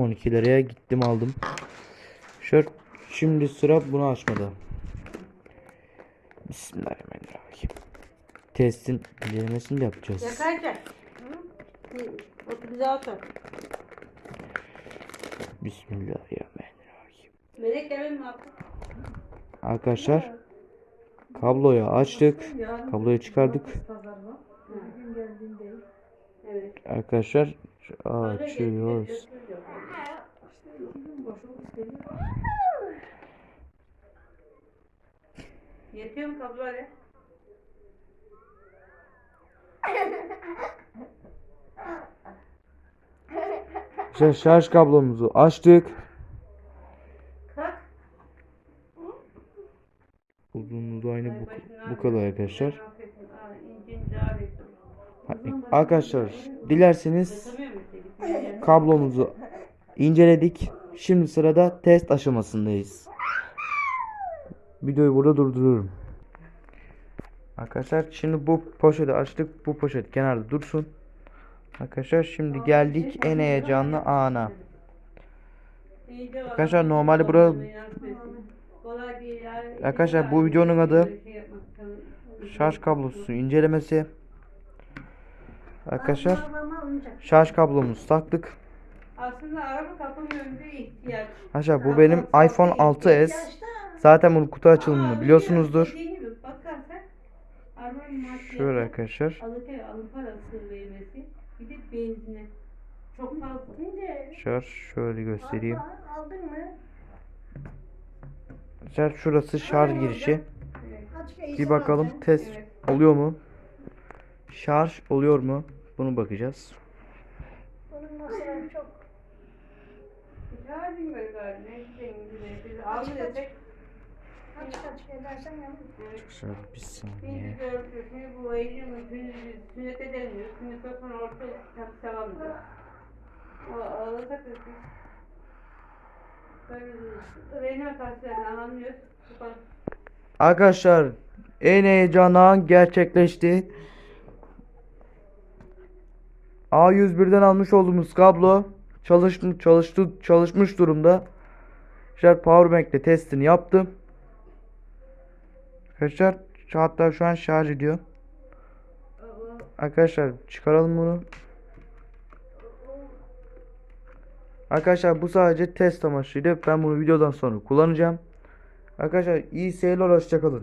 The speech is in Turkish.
12 liraya gittim aldım. Şöyle şimdi sıra bunu açmada. Bismillahirrahmanirrahim. Testin denemesini de yapacağız. Yakarken. Otur. Bismillahirrahmanirrahim. Melek mi yaptın? Arkadaşlar kabloyu açtık. Kabloyu çıkardık. Arkadaşlar açıyoruz. Yetiyor mu kablo öyle? Arkadaşlar şarj kablomuzu açtık. Uzunluğu aynı Ay bu, bu kadar arkadaşlar. Arkadaşlar dilerseniz kablomuzu inceledik. Şimdi sırada test aşamasındayız. Videoyu burada durduruyorum. Arkadaşlar şimdi bu poşeti açtık. Bu poşet kenarda dursun. Arkadaşlar şimdi geldik en heyecanlı ana. Arkadaşlar normalde bura Kolay değil yani. Arkadaşlar, bu videonun adı şarj kablosu incelemesi. Arkadaşlar şarj kablomuzu taktık. Aslında araba kapının önünde ihtiyaç. Arkadaşlar bu benim iPhone 6s. Zaten bunun kutu açılımını biliyorsunuzdur. Şöyle arkadaşlar. Şarj şöyle göstereyim. Arkadaşlar şurası şarj girişi. Bir bakalım test oluyor mu? Şarj oluyor mu? Bunu bakacağız. Bunun masrafı çok. Şarjım böyle galiba. Ne diyeyim gibi. Biz aldı desek. Kaç kaç edersen. Evet. Arkadaşlar bir saniye. şimdi bu mi? Şimdi sünnet edemiyor. Sünnet sonra orta tabi sevamıyor. O alırsak da biz böyle Reyna tavsiyelerini anlamıyoruz. Bakalım. Arkadaşlar en heyecanlı an gerçekleşti. A101'den almış olduğumuz kablo çalıştı, çalıştı, çalışmış durumda. Arkadaşlar Powerbank'le testini yaptım. Arkadaşlar hatta şu an şarj ediyor. Arkadaşlar çıkaralım bunu. Arkadaşlar bu sadece test amaçlıydı. Ben bunu videodan sonra kullanacağım. Arkadaşlar iyi seyirler hoşçakalın.